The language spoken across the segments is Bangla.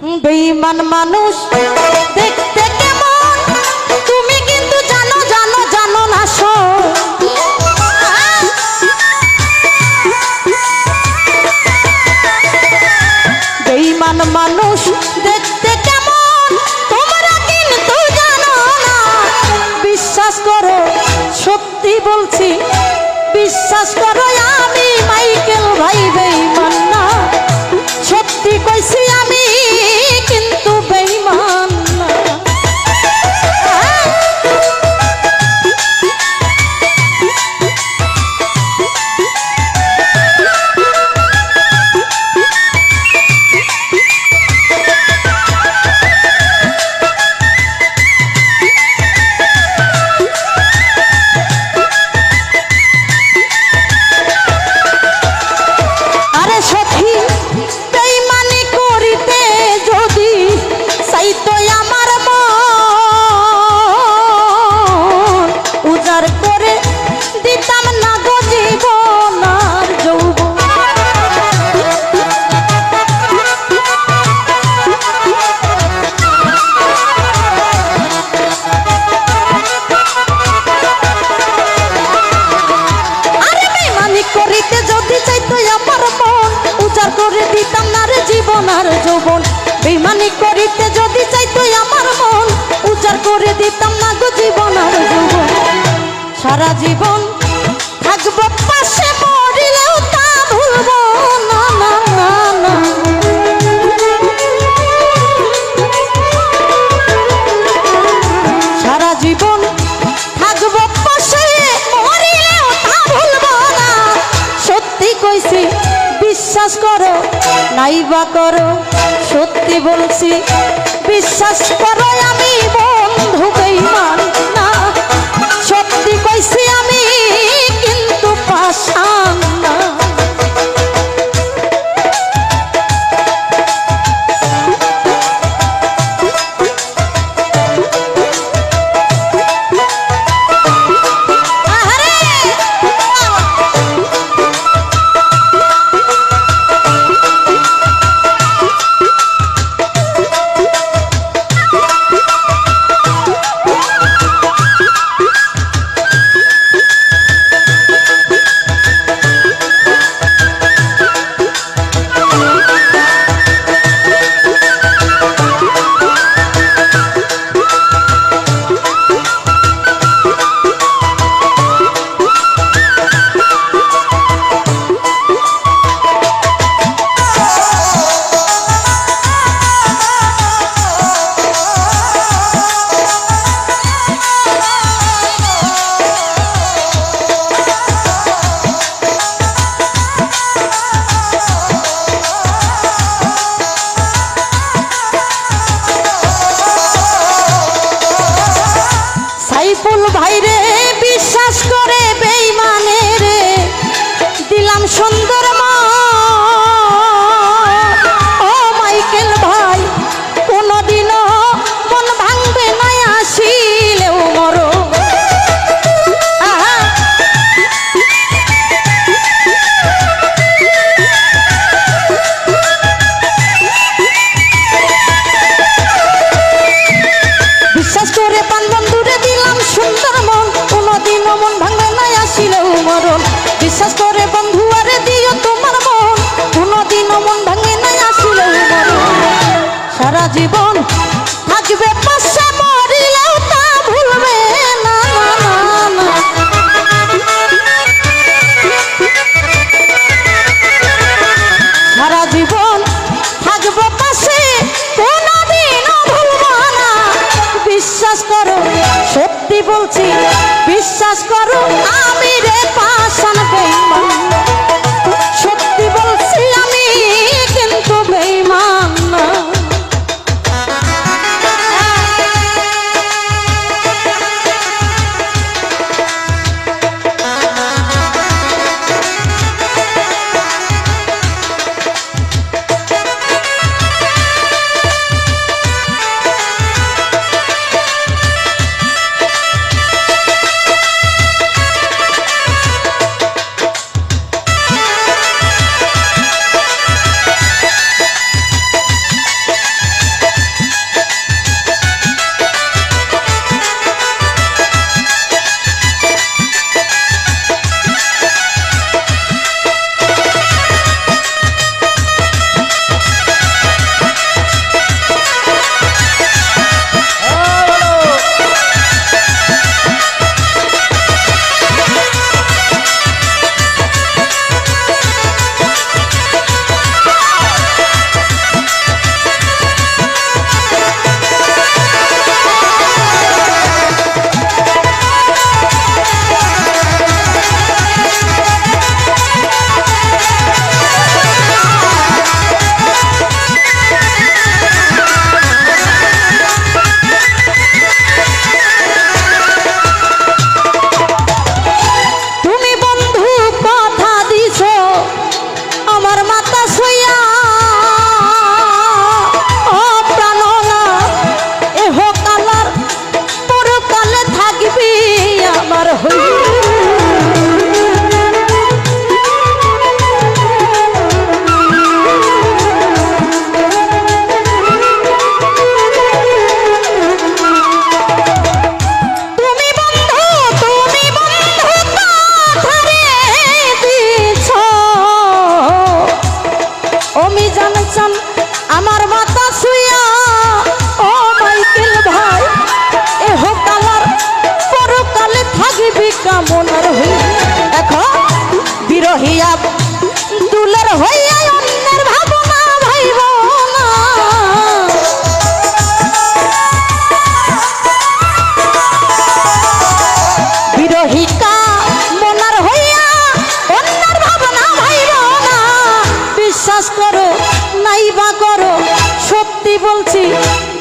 বেইমান মানুষ, দেখতে কেমন? তুমি কিন্তু জানো জানো জানো না সো বেইমান মানুষ, দেখতে কেমন? তোমরা কিন্তু জানো না। বিশ্বাস করো, সত্যি বলছি, বিশ্বাস করো জীবন থাকব পাশে, মরিলেও তা ভুলব না না না না। সারা জীবন থাকব পাশে, মরিলেও তা ভুলব না। সত্যি কইছি, বিশ্বাস করো, নাইবা করো, সত্যি বলছি, বিশ্বাস করো আমি বন্ধু বেইমান রাহুল ভাই বিশ্বাস করো আমি রে পাশন বেইমান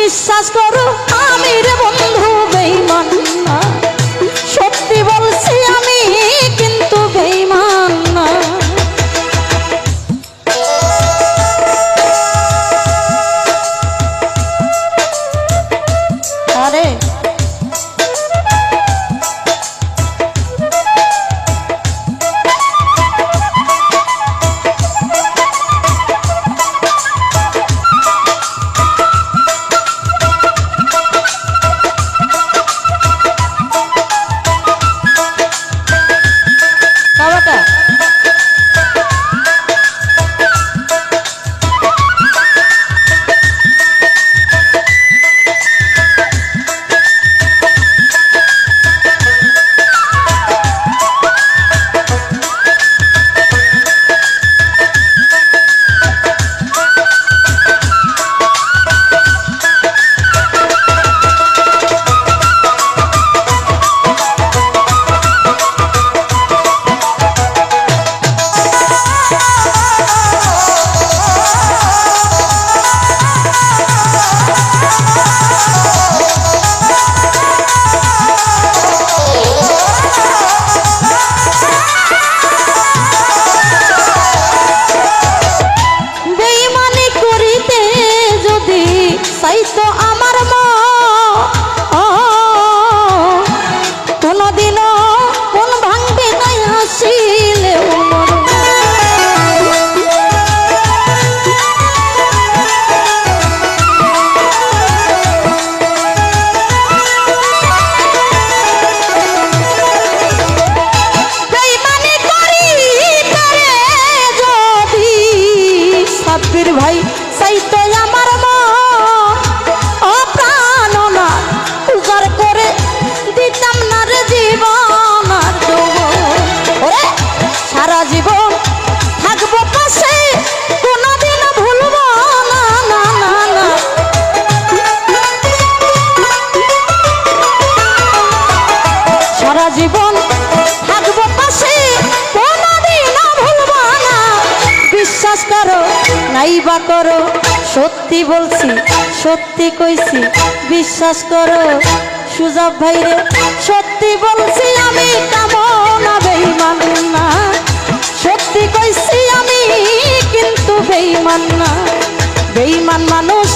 বিশ্বাস করো আমির বন্ধু বেইমান। সাইতো আমার সত্যি বলছি, সত্যি কইছি, বিশ্বাস করো, সুজাব ভাইরে, সত্যি বলছি আমি কামনা বেইমান না। সত্যি কইছি আমি কিন্তু বেইমান না। বেইমান মানুষ